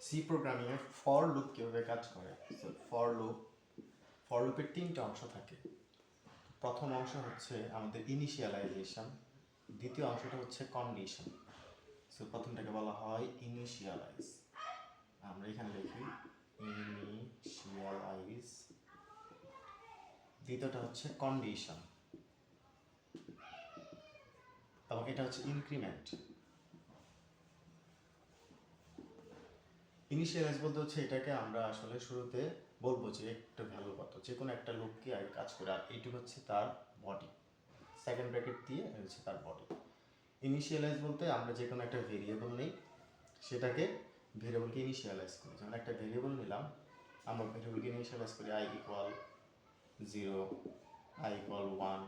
C প্রোগ্রামিংয়ে for loop কীভাবে কাজ করে? ফর লুপ ফর লুপের তিনটা অংশ থাকে। প্রথম অংশ হচ্ছে আমাদের ইনিশিয়ালাইজেশন দ্বিতীয় অংশটা হচ্ছে কন্ডিশন সো প্রথমটাকে বলা হয় ইনিশিয়ালাইজ আমরা এখানে লিখি ইনিশিয়ালাইজ দ্বিতীয়টা হচ্ছে কন্ডিশন এবং এটা হচ্ছে ইনক্রিমেন্ট ইনিশিয়ালাইজ বলতে হচ্ছে এটাকে আমরা আসলে শুরুতে বলব যে একটা ভ্যালু কত, যে কোনো একটা লোককে আর কাজ করে, আর এইটুকু হচ্ছে তার বডি সেকেন্ড ব্র্যাকেট দিয়ে হচ্ছে তার বডি ইনিশিয়ালাইজ বলতে আমরা যে কোনো একটা ভেরিয়েবল নেই, সেটাকে ভেরিয়েবলকে ইনিশিয়ালাইজ করি। যেমন একটা ভেরিয়েবল নিলাম, আমরা ভেরিয়েবলকে ইনিশিয়ালাইজ করি I equal zero I equal one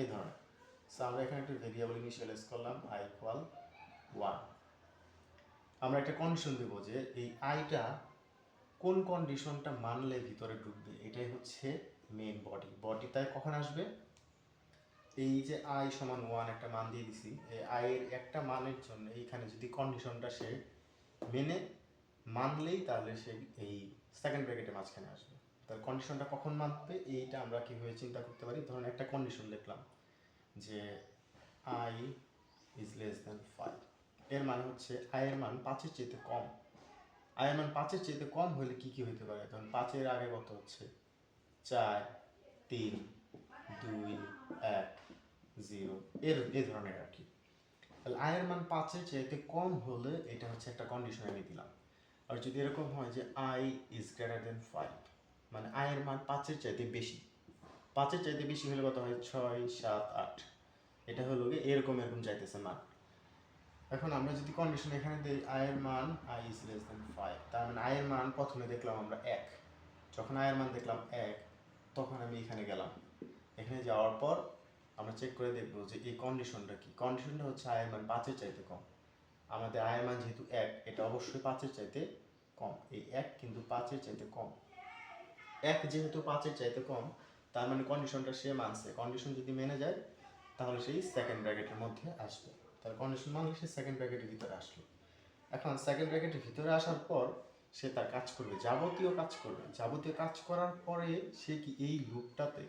এই ধরনের। সো আমরা এখানে একটা ভেরিয়েবল ইনিশিয়ালাইজ করলাম আই ইকুয়াল ওয়ান আমরা একটা কন্ডিশন দেবো যে এই আইটা কোন কন্ডিশনটা মানলে ভিতরে ঢুকবে? এটাই হচ্ছে মেইন বডি বডি তাই কখন আসবে? এই যে আই সমান ওয়ান একটা মান দিয়ে দিছি, এই আয়ের একটা মানের জন্য এইখানে যদি কন্ডিশনটা সে মেনে মানলেই তাহলে সে এই সেকেন্ড ব্র্যাকেটের মাঝখানে আসবে। তাহলে কন্ডিশনটা কখন মানবে? এইটা আমরা কীভাবে চিন্তা করতে পারি? ধরুন একটা কন্ডিশন লিখলাম যে I is less than five এর মানে হচ্ছে আয়ের মান পাঁচের চাইতে কম। আয়ের মান পাঁচের চাইতে কম হলে কি কি হতে পারে? তখন পাঁচের আগে কত হচ্ছে? চার, তিন, দুই, এক, জিরো। এর এ ধরনের আর কি। তাহলে আয়ের মান পাঁচের চাইতে কম হলে এটা হচ্ছে একটা কন্ডিশন আমি দিলাম। আর যদি এরকম হয় যে I is greater than five মানে আয়ের মান পাঁচের চাইতে বেশি। পাঁচের চাইতে বেশি হলে কত হয়? ছয়, সাত, আট। এটা হলো গিয়ে এরকম এরকম চাইতেছে মান। এখন আমরা যদি কন্ডিশন এখানে দিই আয়ের মান I is less than five তার মানে আয়ের মান প্রথমে দেখলাম আমরা এক। যখন আয়ের মান দেখলাম এক, তখন আমি এখানে গেলাম। এখানে যাওয়ার পর আমরা চেক করে দেখব যে এই কন্ডিশনটা কি। কন্ডিশনটা হচ্ছে আয়ের মান পাঁচের চাইতে কম। আমাদের আয়ের মান যেহেতু এক, এটা অবশ্যই পাঁচের চাইতে কম। এই এক কিন্তু পাঁচের চাইতে কম। এক যেহেতু পাঁচের চাইতে কম, তার মানে কন্ডিশনটা সে মানছে। কন্ডিশন যদি মেনে যায়, তাহলে সেই সেকেন্ড ব্র্যাকেটের মধ্যে আসবে। তার কন্ডিশন মানলে সে সেকেন্ড ব্র্যাকেটের ভিতরে আসলো। এখন সেকেন্ড ব্র্যাকেটের ভিতরে আসার পর সে তার কাজ করবে, যাবতীয় কাজ করবে। যাবতীয় কাজ করার পরে সে কি এই লুপটাতে,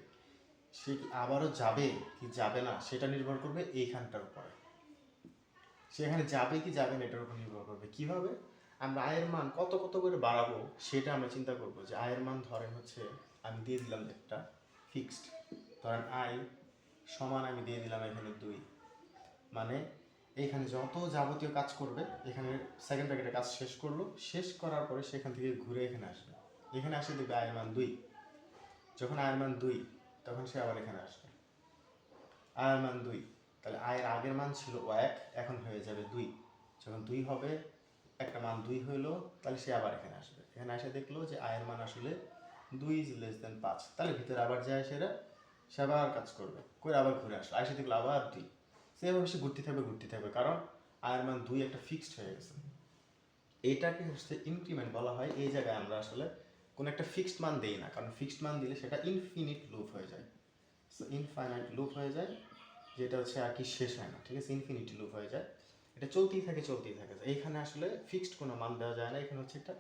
সে কি আবারও যাবে কি যাবে না, সেটা নির্ভর করবে এইখানটার উপরে। সে এখানে যাবে কি যাবে না, এটার উপর নির্ভর করবে। কীভাবে? আমরা আয়ের মান কত কত করে বাড়াবো সেটা আমরা চিন্তা করব যে আয়ের মান ধরেন হচ্ছে আমি দিয়ে দিলাম একটা ফিক্সড ধরেন আয় সমান আমি দিয়ে দিলাম এখানে দুই। মানে এইখানে যত যাবতীয় কাজ করবে, এখানে সেকেন্ড প্যাকেটের কাজ শেষ করল। শেষ করার পরে সেখান থেকে ঘুরে এখানে আসবে। এখানে আসে দেখবে আয়ের মান দুই। যখন আয়ের মান দুই, তখন সে আবার এখানে আসবে। আয়ের মান দুই, তাহলে আয়ের আগের মান ছিল এক, এখন হয়ে যাবে দুই। যখন দুই হবে, একটা মান দুই হইল, তাহলে সে আবার এখানে আসবে। এখানে এসে দেখল যে আয়ের মান আসলে দুই ইজ লেস দেন পাঁচ। তাহলে ভিতরে আবার যায় সেটা সে আবার কাজ করবে। করে আবার ঘুরে আসলো। এসে দেখল আবার দুই। সেভাবে সে ঘুরতে থাকবে ঘুরতে থাকবে। কারণ আয়ের মান দুই একটা ফিক্সড হয়ে গেছে। এইটাকে হচ্ছে ইনক্রিমেন্ট বলা হয়। এই জায়গায় আমরা আসলে কোনো একটা ফিক্সড মান দেই না। কারণ ফিক্সড মান দিলে সেটা ইনফিনিট লুপ হয়ে যায়। সো ইনফাইনাইট লুপ হয়ে যায়, যেটা হচ্ছে আর কি শেষ হয় না। ঠিক আছে? ইনফিনিটি লুপ হয়ে যায়। এটা চলতেই থাকে চলতেই থাকে। এইখানে আসলে ফিক্সড কোনো মান দেওয়া যায় না। এখানে হচ্ছে একটা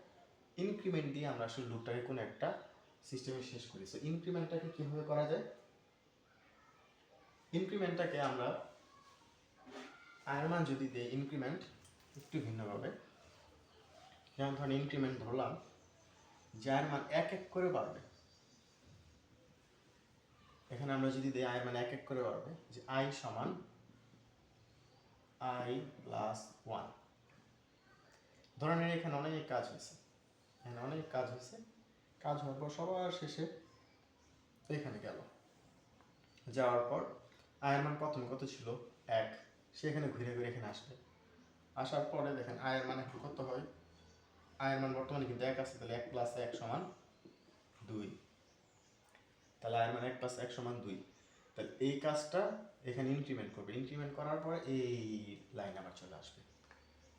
ইনক্রিমেন্ট দিয়ে আমরা আসলে লুপটাকে কোনো একটা সিস্টেমে শেষ করি। সো ইনক্রিমেন্টটাকে কীভাবে করা যায়? ইনক্রিমেন্টটাকে আমরা আয়ের মান যদি দিই ইনক্রিমেন্ট একটু ভিন্নভাবে, যেমন ধরেন ইনক্রিমেন্ট ধরলাম, যার মান এক এক করে বাড়বে। এখানে আমরা যদি দিই আয়ের মান এক এক করে বাড়বে, যে আই সমান আই প্লাস ওয়ান ধরনের এখানে অনেক কাজ হয়েছে। এখানে অনেক কাজ হয়েছে। কাজ হওয়ার পর সবার শেষে এখানে গেল। যাওয়ার পর আয়ের মান প্রথম কত ছিল? এক। সে এখানে ঘুরে ঘুরে এখানে আসবে। আসার পরে দেখেন আয়ের মান এখন কত হয়? আয়ের মান বর্তমানে কিন্তু এক আছে, তাহলে এক প্লাস এক সমান দুই। তাহলে আয়ের মান এক প্লাস এক সমান দুই। তাহলে এই কাজটা এখানে ইনক্রিমেন্ট করবে। ইনক্রিমেন্ট করার পরে এই লাইন আবার চলে আসবে।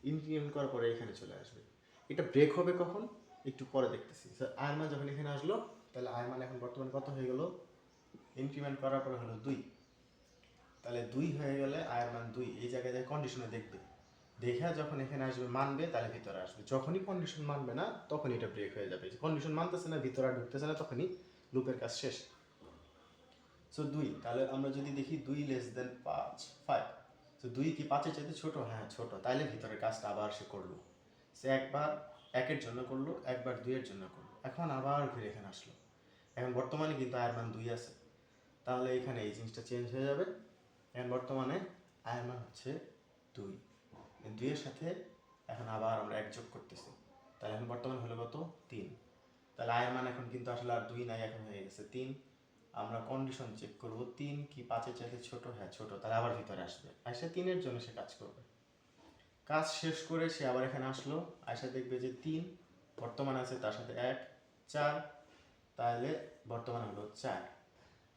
ইনক্রিমেন্ট করার পরে এখানে চলে আসবে। এটা ব্রেক হবে কখন? একটু পরে দেখতেছি। স্যার আয়ের মান যখন এখানে আসলো, তাহলে আয়ের মান এখন বর্তমানে কত হয়ে গেল? ইনক্রিমেন্ট করার পরে হলো দুই। তাহলে দুই হয়ে গেলে আয়ের মান দুই। এই জায়গায় যায় কন্ডিশনে দেখবে। দেখা যখন এখানে আসবে মানবে, তাহলে ভিতরে আসবে। যখনই কন্ডিশন মানবে না তখন এটা ব্রেক হয়ে যাবে। কন্ডিশন মানতেছে না, ভিতরে ঢুকতেছে না, তখনই লুপের কাজ শেষ। সো দুই। তাহলে আমরা যদি দেখি দুই লেস দেন পাঁচ ফাইভ তো দুই কি পাঁচের চাইতে ছোট? হ্যাঁ ছোট। তাইলে ভিতরের কাজটা আবার সে করল। সে একবার একের জন্য করল, একবার দুইয়ের জন্য করল। এখন আবার ঘুরে এখানে আসলো। এখন বর্তমানে কিন্তু আয়ের মান দুই আছে। তাহলে এখানে এই জিনিসটা চেঞ্জ হয়ে যাবে। এখন বর্তমানে আয়ের মান হচ্ছে দুই। দুইয়ের সাথে এখন আবার আমরা এক যোগ করতেছি। তাহলে এখন বর্তমানে হলো কত? তিন। তাহলে আয়ের মান এখন কিন্তু আসলে আর দুই নাই, এখন হয়ে গেছে তিন। আমরা কন্ডিশন চেক করব, তিন কি পাঁচের চাইতে ছোট? হ্যাঁ ছোট। তাহলে আবার ভিতরে আসবে। আসে তিনের জন্য সে কাজ করবে। কাজ শেষ করে সে আবার এখানে আসলো। আসে দেখবে যে তিন, বর্তমান আছে তার সাথে এক, চার। তাহলে বর্তমান হলো চার।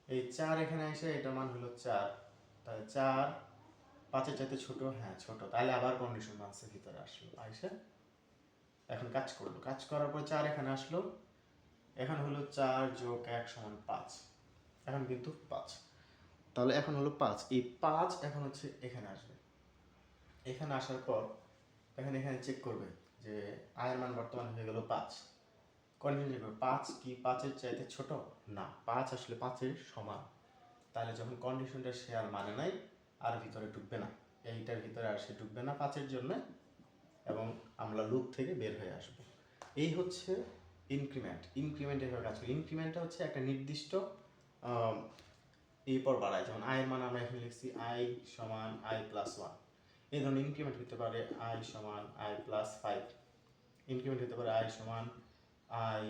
এই চার এখানে এসে এটা মান হলো চার। তাহলে চার, পাঁচের চাইতে ছোট হ্যাঁ ছোট। তাহলে আবার কন্ডিশন মানছে ভিতরে আসলো। আইসে, এখন কাজ করল। কাজ করার পর চার এখানে আসলো। এখন হলো চার যোগ এক সমান পাঁচ। এখন কিন্তু পাঁচ। তাহলে এখন হলো পাঁচ। এই পাঁচ এখন হচ্ছে এখানে আসবে। এখানে আসার পর এখন এখানে চেক করবে যে আয়ের মান বর্তমান হয়ে গেল পাঁচ। কন্টিনিউ করবে। পাঁচ কি পাঁচের চাইতে ছোট? না, পাঁচ আসলে পাঁচের সমান। তাহলে যখন কন্ডিশনটা সে আর মানে নাই আর ভিতরে ঢুকবে না। এইটার ভিতরে আর সে ঢুকবে না পাঁচের জন্য এবং আমরা লুপ থেকে বের হয়ে আসব। এই হচ্ছে ইনক্রিমেন্ট ইনক্রিমেন্ট এভাবে কাজ করি। ইনক্রিমেন্টটা হচ্ছে একটা নির্দিষ্ট আম, এই পর বাড়ায়। যেমন আয়ের মান আমরা এখানে লিখছি আই সমান আই প্লাস ওয়ান এই ধরনের ইনক্রিমেন্ট হতে পারে আই সমান আই প্লাস ফাইভ ইনক্রিমেন্ট হতে পারে আই সমান আই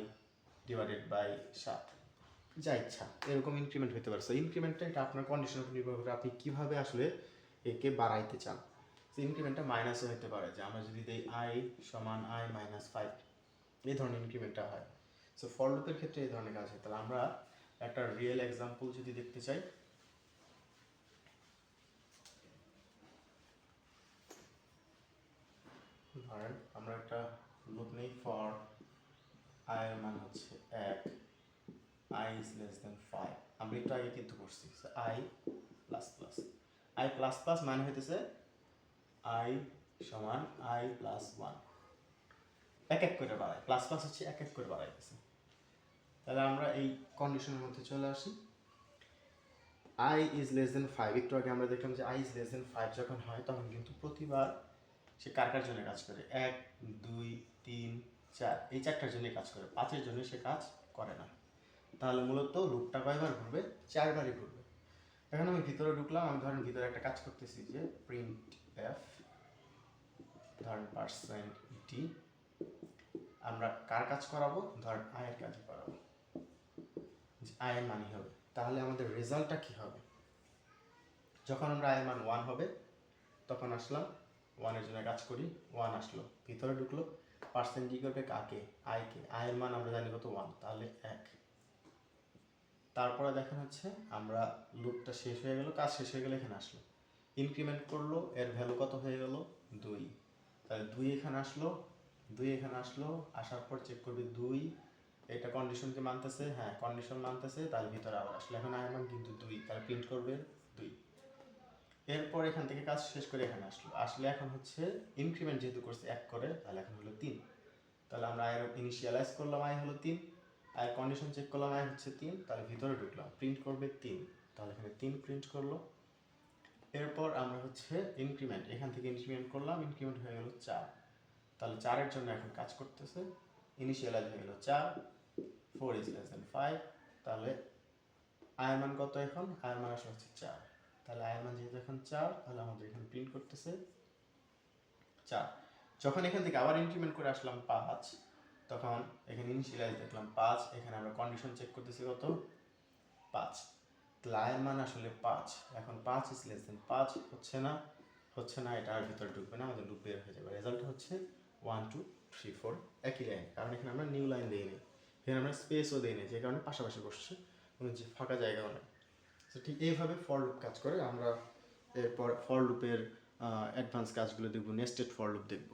ডিভাইডেড বাই সাত। যা ইচ্ছা। এরকম ইনক্রিমেন্ট হতে পারে। ইনক্রিমেন্টটা এটা আপনার কন্ডিশনের উপর নির্ভর করে আপনি কীভাবে আসলে একে বাড়াইতে চান। সো ইনক্রিমেন্টটা মাইনাসও হতে পারে। যে আমরা যদি দিই আই সমান আই মাইনাস ফাইভ এই ধরনের ইনক্রিমেন্টটা হয়। সো ফর লুপের ক্ষেত্রে এই ধরনের কাজ হয়। তাহলে আমরা একটা রিয়েল এক্সাম্পল যদি দেখতে চাই। ধরেন আমরা একটা লুপ নেই ফর আই এর মান হচ্ছে এক। I is less than five আমরা একটু আগে কিন্তু করছি I plus plus I plus plus মানে হইতেছে আই সমান আই প্লাস ওয়ান এক এক করে বাড়ায় প্লাস প্লাস হচ্ছে এক এক করে বাড়াইতেছে। তাহলে আমরা এই কন্ডিশনের মধ্যে চলে আসি। I is less than five একটু আগে আমরা দেখলাম যে I is less than five যখন হয়, তখন কিন্তু প্রতিবার সে কার কার জন্য কাজ করে? এক, দুই, তিন, চার। এই চারটার জন্য কাজ করে। পাঁচের জন্য সে কাজ করে না। তাহলে মূলত লুপটা কয়বার ঘুরবে? চারবারই ঘুরবে। এখন আমি ভিতরে ঢুকলাম, আমি ধরেন ভিতরে একটা কাজ করতেছি যে প্রিন্ট এফ ধরেন পার্সেন্ট টি আমরা কার কাজ করাবো? ধরেন আয়ের কাজ করাবো। আয়ের মানই হবে। তাহলে আমাদের রেজাল্টটা কি হবে? যখন আমরা আয়ের মান ওয়ান হবে, তখন আসলাম ওয়ানের জন্য কাজ করি ওয়ান আসলো। ভিতরে ঢুকলো পার্সেন্ট কি করবে কাকে? আয়কে আয়ের মান আমরা জানি কত? ওয়ান তাহলে এক। তারপরে দেখেন হচ্ছে আমরা লুপটা শেষ হয়ে গেল, কাজ শেষ হয়ে গেলে, এখানে আসলো। ইনক্রিমেন্ট করল, এর ভ্যালু কত হয়ে গেল? দুই। তাহলে দুই এখানে আসলো, দুই এখানে আসলো, আসার পর চেক করবে দুই। এটা কন্ডিশনকে মানতেছে? হ্যাঁ কন্ডিশন মানতেছে তার ভিতরে আবার আসলে। এখন আয়ের মান কিন্তু দুই, তাহলে প্রিন্ট করবে দুই। এরপর এখান থেকে কাজ শেষ করে এখানে আসলো। আসলে এখন হচ্ছে ইনক্রিমেন্ট যেহেতু করছে এক করে, তাহলে এখন হলো তিন। তাহলে আমরা আয়ের ইনিশিয়ালাইজ করলাম আয় হলো তিন। আয়ের কন্ডিশন চেক করলাম আয় হচ্ছে তিন তাহলে ভিতরে ঢুকলাম। প্রিন্ট করবে তিন, তাহলে এখানে তিন প্রিন্ট করল। এরপর আমরা হচ্ছে ইনক্রিমেন্ট এখান থেকে ইনক্রিমেন্ট করলাম ইনক্রিমেন্ট হয়ে গেল চার। তাহলে চারের জন্য এখন কাজ করতেছে। ইনিশিয়ালাইজ হয়ে গেল চার four is less than five তাহলে আয়ের মান কত এখন? আয়ের মান আসলে হচ্ছে চার। তাহলে আয়ের মান যেহেতু এখন চার, তাহলে আমাদের এখানে প্রিন্ট করতেছে চার। যখন এখান থেকে আবার ইনক্রিমেন্ট করে আসলাম পাঁচ তখন এখানে ইনিশিয়ালাইজ দেখলাম পাঁচ, এখানে আমরা কন্ডিশন চেক করতেছি কত? পাঁচ। তাহলে আয়ের মান আসলে পাঁচ। এখন পাঁচ ইজ লেস দেন পাঁচ, হচ্ছে না? হচ্ছে না, এটা আর ভিতরে ঢুকবে না, আমাদের বের হয়ে যাবে। রেজাল্ট হচ্ছে ওয়ান টু থ্রি ফোর একই লাইন কারণ এখানে আমরা নিউ লাইন দিইনি এখানে আমরা স্পেসও দিইনি যে কারণে পাশাপাশি বসছে। কোনো যে ফাঁকা জায়গাও নেই। তো ঠিক এইভাবে ফর লুপ কাজ করে। আমরা এরপর ফর লুপের অ্যাডভান্স কাজগুলো দেখব নেস্টেড ফর লুপ দেখব।